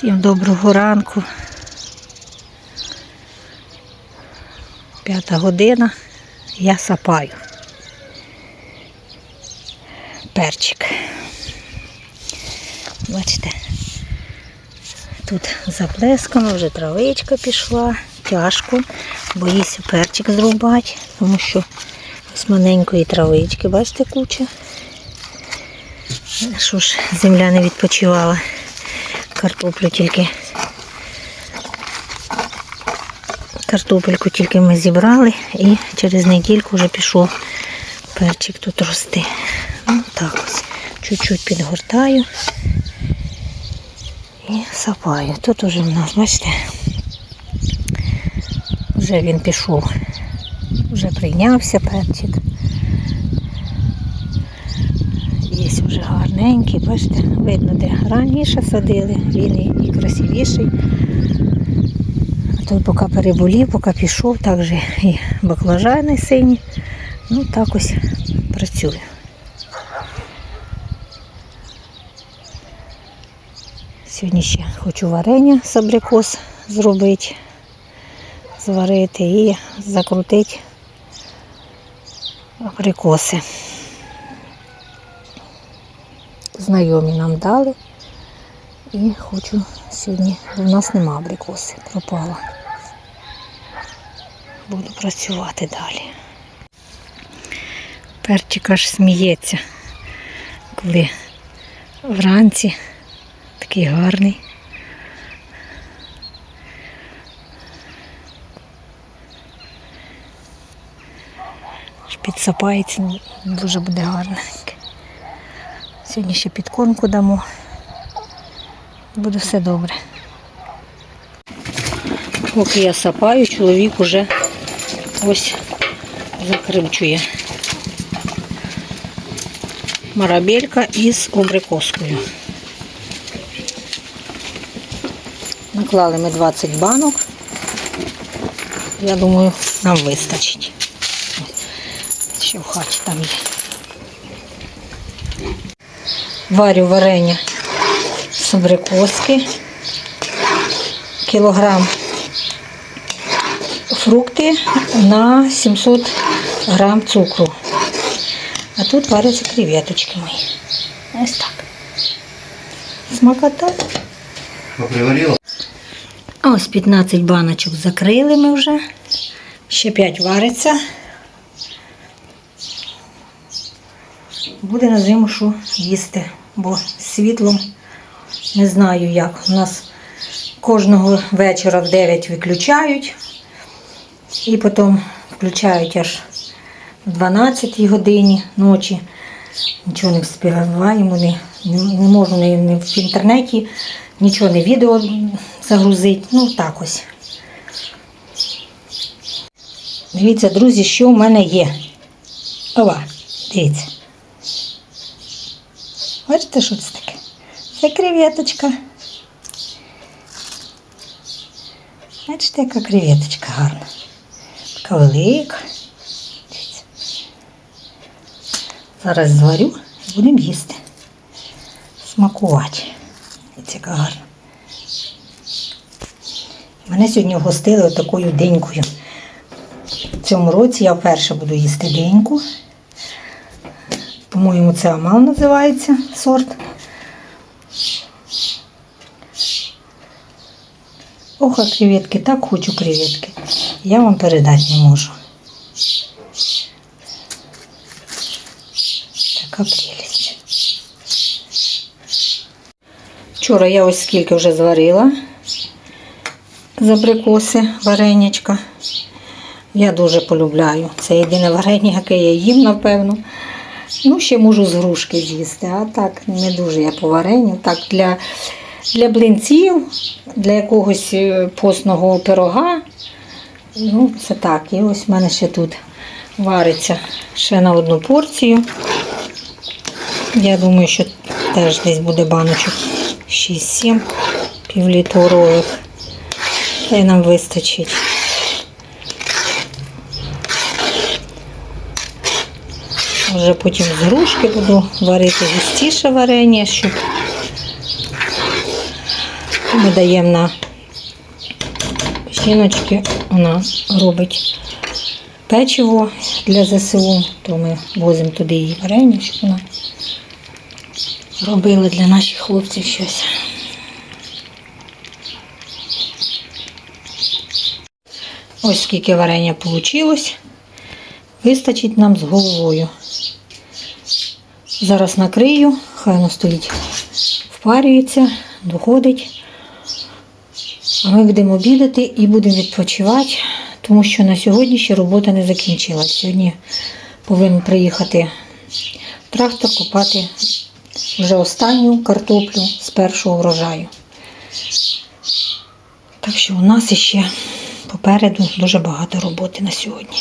Всім доброго ранку. П'ята година. Я сапаю. Перчик. Бачите, тут заплескано, вже травичка пішла. Тяжко. Боюся перчик зрубати, тому що ось маленької травички, бачите, куча. Що ж, земля не відпочивала. Картоплю тільки. Картопельку тільки ми зібрали і через недільку вже пішов перчик тут рости. Ну так ось. Чуть-чуть підгортаю і сапаю. Тут уже в нас, бачите, вже він пішов, вже прийнявся перчик. Є вже гарненький, бачите, видно, де раніше садили, він і- красивіший. А той поки переболів, поки пішов, так же і баклажани сині. Ну так ось працює. Сьогодні ще хочу варення з абрикос зробити, зварити і закрутити абрикоси. Знайомі нам дали. І хочу сьогодні, в нас нема абрикоси, пропала. Буду працювати далі. Перчик аж сміється, коли вранці такий гарний. Підсапається, дуже буде гарненьке. Сьогодні ще підкормку дамо. Буде все добре. Поки я сапаю, чоловік уже ось закривчує. Марабелька із абрикоскою. Наклали ми 20 банок. Я думаю, нам вистачить. Ще в хаті там є. Варю варення з абрикоски, кілограм фрукти на 700 грам цукру. А тут варяться креветочки мої. Ось так. Смакота. Що приварила? А ось 15 баночок закрили ми вже. Ще 5 вариться. Буде на зиму що їсти, бо світлом не знаю як. У нас кожного вечора в 9 виключають і потім включають аж в 12 годині ночі. Нічого не встигаємо, не, не, не можу ні, ні в інтернеті, нічого не відео загрузити. Ну так ось. Дивіться, друзі, що в мене є. Ова, дивіться. Бачите, що це таке? Це креветочка. Бачите, яка креветочка гарна. Така велика. Зараз зварю і будемо їсти. Смакувати. Яка гарна. Мене сьогодні гостили такою денькою. В цьому році я вперше буду їсти деньку. По-моєму, це Амал називається сорт. Ох, а креветки, так хочу креветки. Я вам передати не можу. Така прелість. Вчора я ось скільки вже зварила з абрикоси, варенячка. Я дуже полюбляю. Це єдине варення, яке я їм, напевно. Ну, ще можу з грушки з'їсти, а так не дуже я по варенню. Так, для, для блинців, для якогось е, постного пирога. Ну, це так. І ось в мене ще тут вариться ще на одну порцію. Я думаю, що теж десь буде баночок 6-7 півлітрових. Та й нам вистачить. Вже потім з грушки буду варити густіше варення, щоб Ми даємо на жіночки, вона робить печиво для ЗСУ, то ми возимо туди її варення, щоб вона робила для наших хлопців щось. Ось скільки варення вийшло. Вистачить нам з головою. Зараз накрию, хай воно стоїть, впарюється, доходить. А ми будемо обідати і будемо відпочивати, тому що на сьогодні ще робота не закінчилась. Сьогодні повинен приїхати трактор копати вже останню картоплю з першого врожаю. Так що у нас ще попереду дуже багато роботи на сьогодні.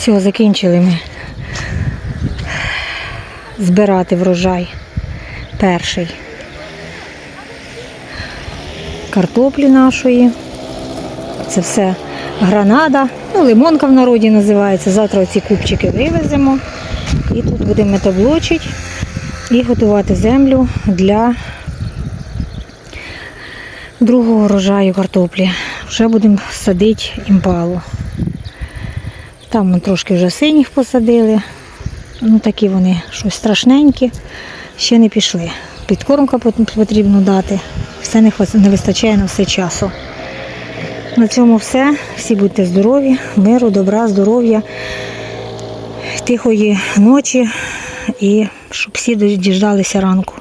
Все, закінчили ми збирати врожай перший картоплі нашої. Це все гранада, ну, лимонка в народі називається. Завтра ці купчики вивеземо. І тут будемо метаблочити і готувати землю для другого врожаю картоплі. Вже будемо садити імпалу. Там ми трошки вже синіх посадили. Ну такі вони щось страшненькі, ще не пішли. Підкормка потрібно дати. Все не, вистачає на все часу. На цьому все. Всі будьте здорові, миру, добра, здоров'я, тихої ночі і щоб всі діждалися ранку.